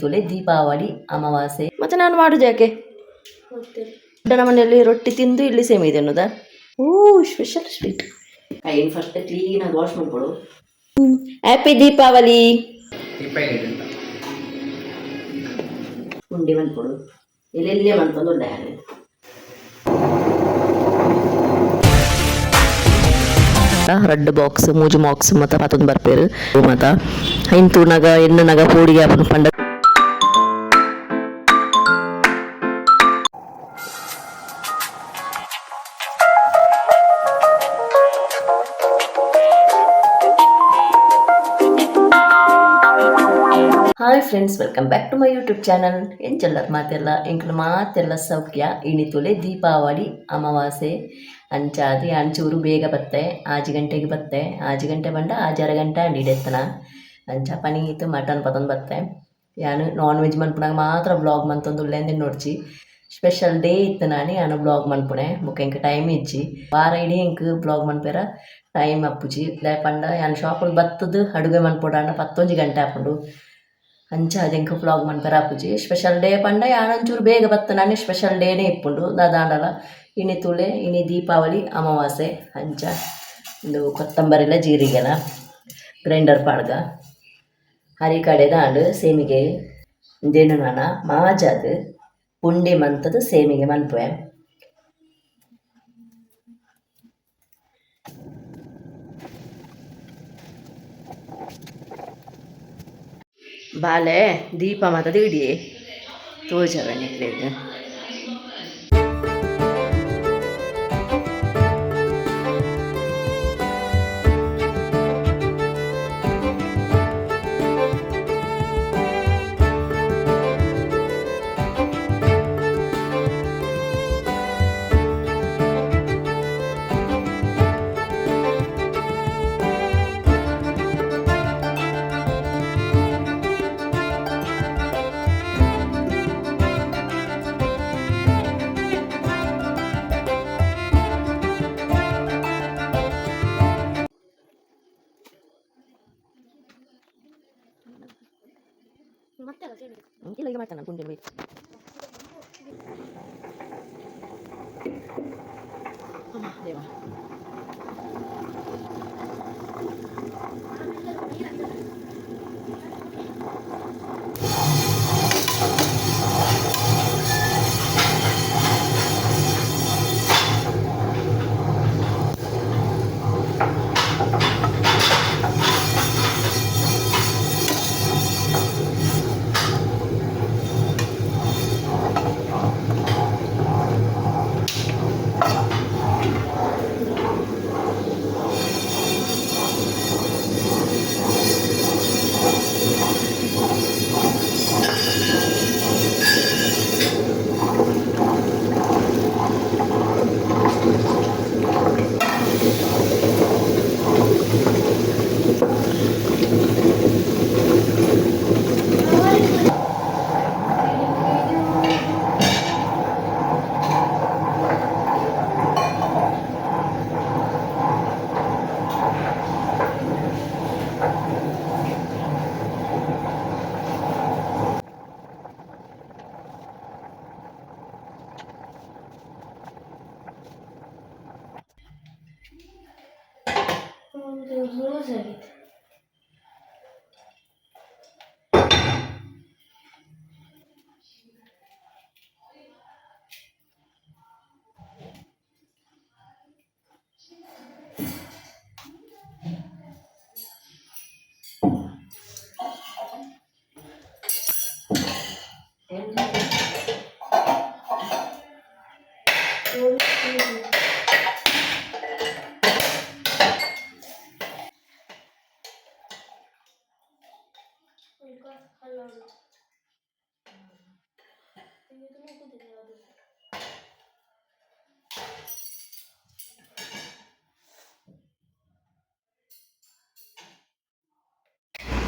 ತುಲೆ ದೀಪಾವಳಿ ಅಮಾವಾಸ್ಯೆ. ಮತ್ತೆ ನಾನು ಮಾಡುದು ಯಾಕೆ? ಗಂಡನ ಮನೆಯಲ್ಲಿ ರೊಟ್ಟಿ ತಿಂದು ಇಲ್ಲಿ ಸೇಮ್ ಇದೆ ಅನ್ನೋದಾ? ಓ ಸ್ಪೆಷಲ್ ಸ್ವೀಟ್ ಕೈಯನ್ನು ಫಸ್ಟ್ ಕ್ಲೀನ್ ಆಗಿ ವಾಶ್ ಮಾಡ್ಕೊಡು. ಹ್ಯಾಪಿ ದೀಪಾವಳಿ. ಉಂಡೆ ಬಂದ್ಕೊಡು ಎಲ್ಲೆಲ್ಲೇ ಬಂತಂದು ಉಂಡೆ ರಡ್ಡು ಬಾಕ್ಸ್ ಮೂಜು ಬಾಕ್ಸ್ ಮತ್ತ ಪತ್ತೊಂದು ಬರ್ಪೇರು. ಮತ್ತ ಇಂತು ನಗ ಎಣ್ಣು ನಗ ಪೋಡಿಗೆ ಪಂಡ friends welcome back to my YouTube channel ಎಂಚಲ್ಲರ್ ಮಾತೆಲ್ಲ? ಎಂಕ್ಲು ಮಾತೆಲ್ಲ ಸೌಖ್ಯ. ಇಣಿತುಲೆ ದೀಪಾವಳಿ, ಅಮಾವಾಸ್ಯೆ, ಅಂಚಾದಿ, ಅಂಚೂರು ಬೇಗ ಬತ್ತೆ, ಆಜು ಗಂಟೆಗೆ ಬತ್ತೆ, ಆಜು ಗಂಟೆ ಬಂಡ ಆಜಾರ ಗಂಟೆ ಅಂಡಿಡೆತ್ತನ ಅಂಚ ಪನೀತು, ಮಟನ್ ಪತೊಂದು ಬತ್ತೆ. ಯಾನು ನಾನ್ ವೆಜ್ ಮನ್ಪುನಾಗ ಮಾತ್ರ ಬ್ಲಾಗ್ ಮಂತೊಂದು ಉಳ್ಳೆಂದೆ ನೋಡ್ಚಿ. ಸ್ಪೆಷಲ್ ಡೇ ಇತ್ತು ನಾನು, ಯಾನು ಬ್ಲಾಗ್ ಮನ್ಪುಣೆ. ಮುಖ ಎಂಕ್ ಟೈಮ್ ಇಜ್ಜಿ. ವಾರ ಇಡೀ ಎಂಕ್ ಬ್ಲಾಗ್ ಮನ್ಪೇರ ಟೈಮ್ ಅಪ್ಪುಜಿ. ಲೇಪಂಡ ಯಾನು ಶಾಪಲ್ಲಿ ಬತ್ತದು, ಅಡುಗೆ ಮನ್ಪುಡಂಡ ಪತ್ತೊಂಜಿ ಗಂಟೆ ಹಾಕೊಂಡು ಅಂಚ ಅದೆಂಕ ಫ್ಲಾಗ್ ಮನ್ಪರ ಆಪುಜಿ ಸ್ಪೆಷಲ್ ಡೇ ಪಂಡ ಯಾನಂಚೂರು ಬೇಗ ಬತ್ತ ನಾನು ಸ್ಪೆಷಲ್ ಡೇನೇ ಇಪ್ಪುಂಡು ದಾದಾಂಡಲ ಇನಿ ತುಳೆ ಇನಿ ದೀಪಾವಳಿ ಅಮಾವಾಸೆ ಅಂಚ ಇದು ಕೊತ್ತಂಬರಿಲ ಜೀರಿಗೆಲ ಗ್ರೈಂಡರ್ ಪಾಡ್ಗ ಹರಿ ಕಡೆ ದಾಂಡು ಸೇಮಿಗೆ ದೇನು ನಾನ ಮಾಜಾದ್ ಪುಂಡಿ ಮಂತದು ಸೇಮಿಗೆ ಮನ್ಪುವೆ ಬಾಲೆ ದೀಪ ಮಾತದ ಇಡಿ ತೋಜವೆ ನಿಕ್ಲೇದು ಇಲ್ಲ ಈಗ ಮಾಡ್ತಾನೆ ಗುಂಡಿ ಬೇಕು ದೇವ Hoşçakalın.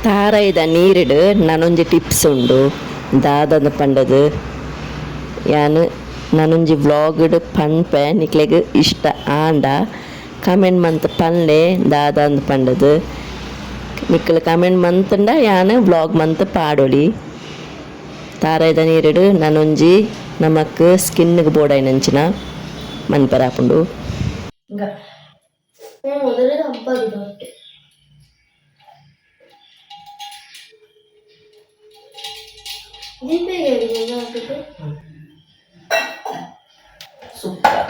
ತಾರೈದ ನೀರಿಡು, ನಾನೊಂಜಿ ಟಿಪ್ಸ್ ಉಂಡು. ದಾದಂದು ಪಂಡದು. ಯಾನು, ನಾನೊಂಜಿ ವ್ಲಾಗ್ಡ್ ಪನ್ಪೆ ನಿಕ್ಲೆಗ್ ಇಷ್ಟ ಆಂಡ. ಕಮೆಂಟ್ ಮಂತ್ ಪನ್ಲೆ ದಾದಂದು ಪಂಡದು. ನಿಕ್ಕಲು ಕಮೆಂಟ್ ಮಂತಂಡ ಯಾನ್ ವ್ಲಾಗ್ ಮಂತ್ ಪಾಡೊಲಿ. ತಾರಾಯ್ದ ನೀರೆಡು, ನನೊಂಜಿ ನಮಕ್ ಸ್ಕಿನ್ಗೆ ಬೋಡಾಯ್ನಂಚಿನ ಮನ್ಪರ ಹಾಪುಂಡು ದೀಪಿಗೆ ಹೇಳಿದೆ ಹಾಕಿದ್ದು ಸೂಪರ್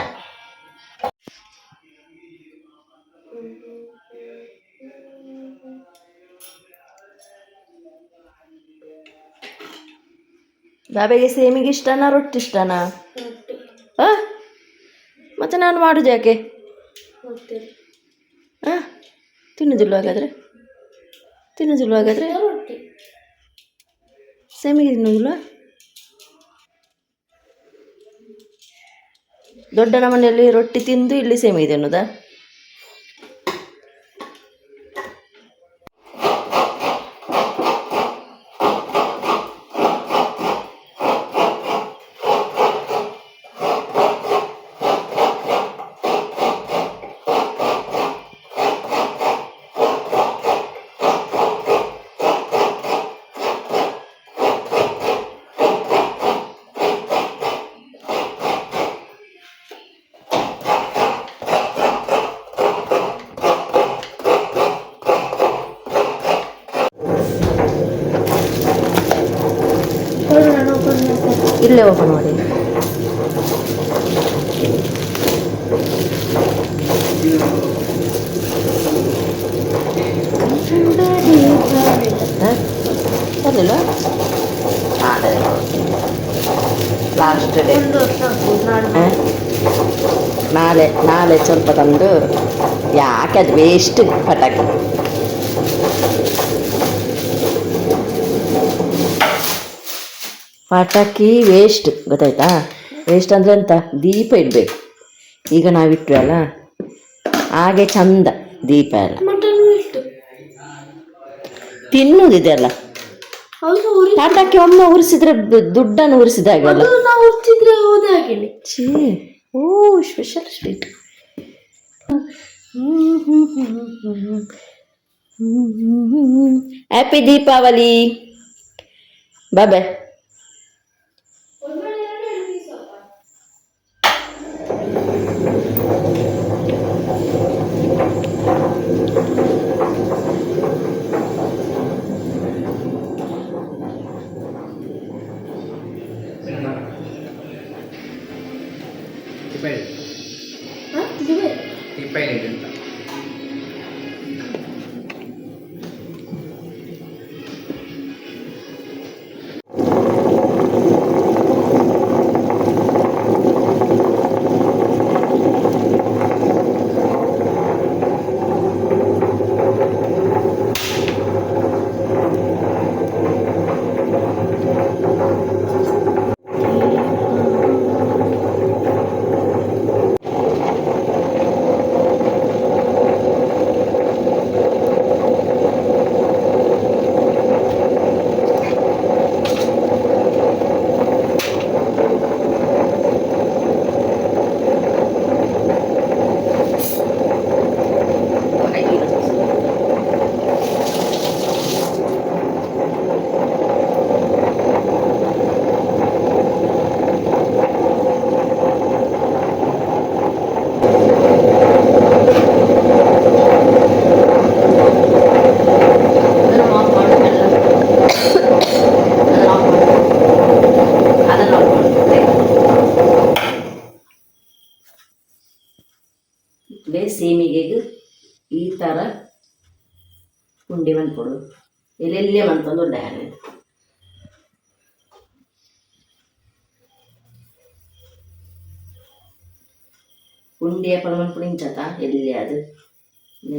ಬಾಬೆಗೆ ಸೇಮಿಗೆ ಇಷ್ಟನಾ ರೊಟ್ಟಿ ಇಷ್ಟನಾ ರೊಟ್ಟಿ ಆ? ಮತ್ತೆ ನಾನು ಮಾಡುದು ಯಾಕೆ ಗೊತ್ತಿಲ್ಲ ಆ? ತಿನ್ನುದಿಲ್ವ ಹಾಗಾದ್ರೆ ತಿನ್ನುದಿಲ್ವ ಹಾಗಾದ್ರೆ ರೊಟ್ಟಿ ಸೇಮಿಗೆ ಇಲ್ಲ ದೊಡ್ಡನ ಮನೆಯಲ್ಲಿ ರೊಟ್ಟಿ ತಿಂದು ಇಲ್ಲಿ ಸೇಮಿಗೆ ತಿನ್ನುದಾ? ಮಾಡ್ತೇನೆ ಇಲ್ಲೇ ಓಪನ್ ಮಾಡಿ ಬರಲಿಲ್ವಾ ಲಾಸ್ಟ್ ಡೇ ಒಂದು ವರ್ಷ ಆಗ್ಬೋದು ನಾಳೆ ಹ? ನಾಳೆ ನಾಳೆ ಸ್ವಲ್ಪ ತಂದು ಯಾಕೆ ಅದು ವೇಸ್ಟ್ ಪಟಾಕಿ ಪಟಾಕಿ ವೇಸ್ಟ್ ಗೊತ್ತಾಯ್ತಾ? ವೇಸ್ಟ್ ಅಂದರೆ ಎಂತ? ದೀಪ ಇಡಬೇಕು. ಈಗ ನಾವಿಟ್ವಿ ಅಲ್ಲ? ಹಾಗೆ ಚಂದ ದೀಪ ಎಲ್ಲ. ಉರಿ ಪಟಾಕಿ ಒಮ್ಮೆ ಉರಿಸಿದ್ರೆ ದುಡ್ಡನ್ನು ನಾವು ಹಾಗೆನೆ. ಛೀ oh special sweet happy Deepavali ಬಾಯ್ ಟಿಪೈಲ್ ಹಾ ದುಬೈ ಉಂಡೆ ಅಪ್ಪನ ಪುಡಿಂಚತ ಎಲ್ಲಿ ಅದು?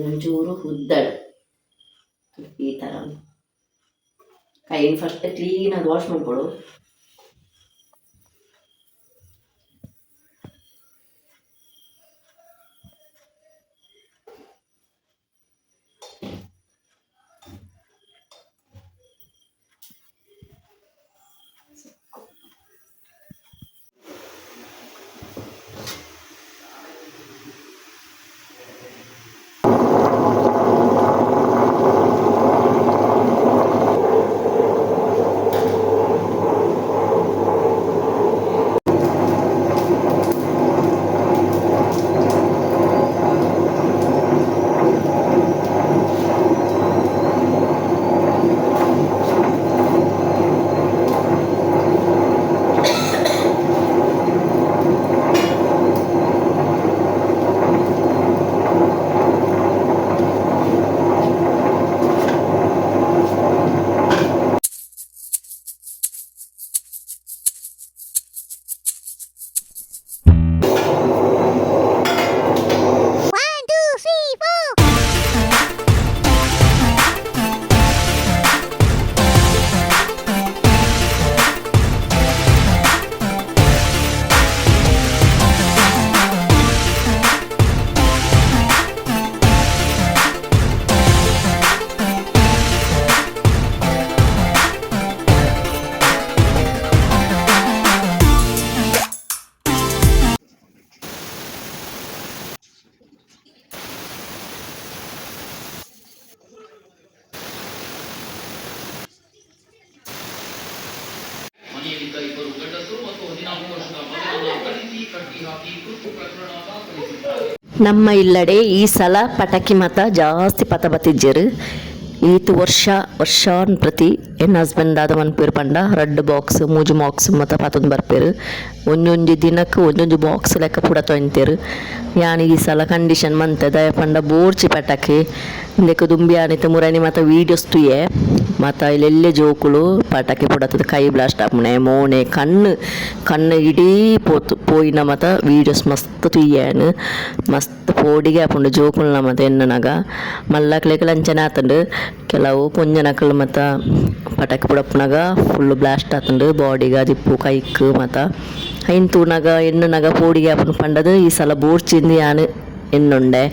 ಒಂಚೂರು ಉದ್ದಳು. ಈ ಥರ ಕೈನ ಫಸ್ಟ್ ಕ್ಲೀನಾಗಿ ವಾಶ್ ಮಾಡ್ಕೊಡು ನಮ್ಮ ಇಲ್ಲಡೆ ಈ ಸಲ ಪಟಾಕಿ ಮಾತ ಜಾಸ್ತಿ ಪತ ಬತ್ತಿಜ್ಜರು. ಈತು ವರ್ಷ, ವರ್ಷಾನ್ ಪ್ರತಿ ಎನ್ ಹಸ್ಬೆಂಡ್ ಆದ ಮನ್ಪೇರು ಪಂಡ, ರೆಡ್ ಬಾಕ್ಸ್, ಮೂಜು ಬಾಕ್ಸ್ ಮತ್ತು ಪತೊಂದು ಬರ್ಪೇರು. ಒಂದೊಂದು ದಿನಕ್ಕೆ ಒಂದೊಂದು ಬಾಕ್ಸ್ ಲೆಕ್ಕ ಪುಡ ತೊಂತೇರು. ಯಾನ್ ಈ ಸಲ ಕಂಡೀಷನ್ ಮಂತೆ, ದಯ ಪಂಡ ಬೋರ್ಚಿ ಪಟಾಕಿ. ಲೆಕ್ಕ ದುಂಬಿ ಆನಿತ ಮುರನಿ ಮತ್ತು ವೀಡಿಯೋಸ್ ತುಯೆ. ಮತ್ತ ಇಲ್ಲೆಲ್ಲೆ ಜೋಕುಲು ಪಟಾಕಿ ಪುಡತದ ಕೈ ಬ್ಲಾಸ್ಟ್ ಆಪುಣೆ ಮೋನೆ ಕಣ್ಣು ಕಣ್ಣು ಇಡೀ ಪೋತು, ಪೋಯಿನ ಮತ ವೀಡಿಯೋಸ್ ಮಸ್ತ್ ತುಯ್ಯಾನು. ಮಸ್ತ್ ಪೋಡಿಗೆ ಆಪುಂಡು ಜೋಕುಲ್ನ ಮತ ಎನ್ನನಗ ಮಲ್ಲಕ್ಲೆಗ್ ಲಂಚನೆ ಆತಂಡು ಕೆಲವು ಪುಂಜನಕಲ್ ಮತ ಪಟಾಕಿ ಪುಡಪುನಗ ಫುಲ್ ಬ್ಲಾಸ್ಟ್ ಆತಂಡು ಬಾಡಿಗೆ ದಿಪ್ಪು, ಕೈಕ್ ಮತ ಐನ್ ತೂನಗ ಎಣ್ಣನಾಗ ಪೋಡಿಗೆ ಆಪುಂಡು ಪಂಡದು ಈ ಸಲ ಬೋರ್ಚಿಂದು ಯಾನು. ಎನ್ನುಂಡೆ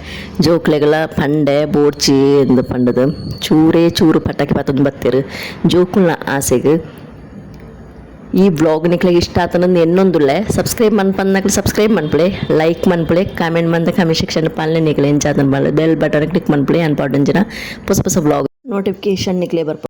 ಜೋಕ್ಲೆಗಳ ಪಂಡೆ ಬೋಡ್ಚಿ ಎಂದು ಪಂಡದು. ಚೂರೇ ಚೂರು ಪಟಾಕಿ ಪತ್ತೊಂದು ಬತ್ತೇರು. ಜೋಕುಲ್ನ ಆಸೆಗೆ ಈ ಬ್ಲಾಗ್ ನಿಕ್ಲಿಗೆ ಇಷ್ಟ ಆತನಂದು ಎನ್ನೊಂದುಲ್ಲೆ. ಸಬ್ಸ್ಕ್ರೈಬ್ ಮನ್ಪಂದಾಗ್ಲಿ ಸಬ್ಸ್ಕ್ರೈಬ್ ಮನ್ಪಳೆ ಲೈಕ್ ಮನ್ಪಳೆ ಕಾಮೆಂಟ್ ಮಂದ ಕಮೆಂಟ್ ಸೆಕ್ಷನ್ ಪಾಲನೆ ನಿಕ್ಲೆ ಎಂಚಾದನ್ ಬಾಳ. ಬೆಲ್ ಬಟನ್ ಕ್ಲಿಕ್ ಮನ್ಪಳೆ ಅನ್ಪಾರ್ಟೆಂಟ್ ಜನ. ಹೊಸ ಹೊಸ ಬ್ಲಾಗ್ ನೋಟಿಫಿಕೇಶನ್ ನಿಕ್ಲೆ ಬರ್ಪ